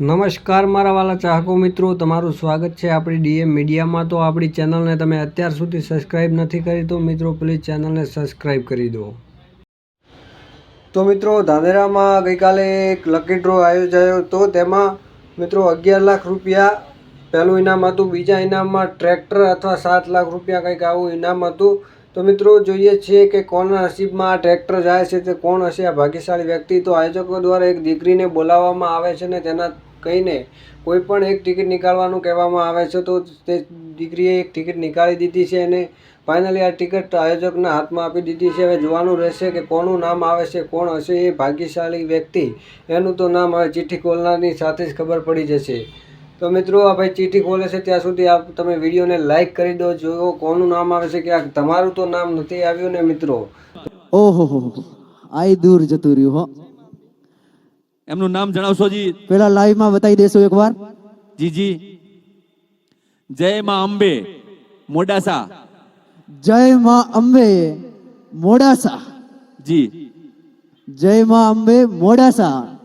નમસ્કાર મારા વાલા ચાહકો મિત્રો, તમારું સ્વાગત છે આપણી ડીએમ મીડિયામાં. તો આપણી ચેનલને તમે અત્યાર સુધી સબસ્ક્રાઈબ નથી કરી, તો મિત્રો પ્લીઝ ચેનલને સબસ્ક્રાઈબ કરી દો. તો મિત્રો, ધાનેરામાં ગઈકાલે એક લકી ડ્રો આયોજાયો તો તેમાં મિત્રો અગિયાર લાખ રૂપિયા, પહેલું ઇનામ હતું, બીજા ઇનામમાં ટ્રેક્ટર અથવા સાત લાખ રૂપિયા કંઈક આવું ઇનામ હતું. તો મિત્રો, જોઈએ છીએ કે કોના નસીબમાં આ ટ્રેક્ટર જાય છે, તે કોણ હશે? આ ભાગ્યશાળી વ્યક્તિ તો આયોજકો દ્વારા એક દીકરીને બોલાવવામાં આવે છે ને તેના કહીને કોઈ પણ એક ટિકિટ નીકાળવાનું કહેવામાં આવે છે, તો તે દીકરીએ એક ટિકિટ નીકાળી દીધી છે અને ફાઇનલી આ ટિકિટ આયોજકના હાથમાં આપી દીધી છે. હવે જોવાનું રહેશે કે કોનું નામ આવે છે, કોણ હશે એ ભાગ્યશાળી વ્યક્તિ. એનું તો નામ હવે ચિઠ્ઠી ખોલનારની સાથે જ ખબર પડી જશે. તો મિત્રો, આ ભાઈ ચિઠ્ઠી ખોલે છે, ત્યાં સુધી આપ તમે વિડીયોને લાઈક કરી દો જોયો કોનું નામ આવે છે કે આ તમારું તો નામ નથી આવ્યું ને મિત્રો? ઓહો. આય દૂર જતું રહ્યું હો. એમનું નામ જણાવશો જી? પેલા લાઈવમાં બતાવી દેશો એકવાર. જી જી. જય માં અંબે મોડાસા. જય માં અંબે મોડાસા. જી. જય માં અંબે મોડાસા.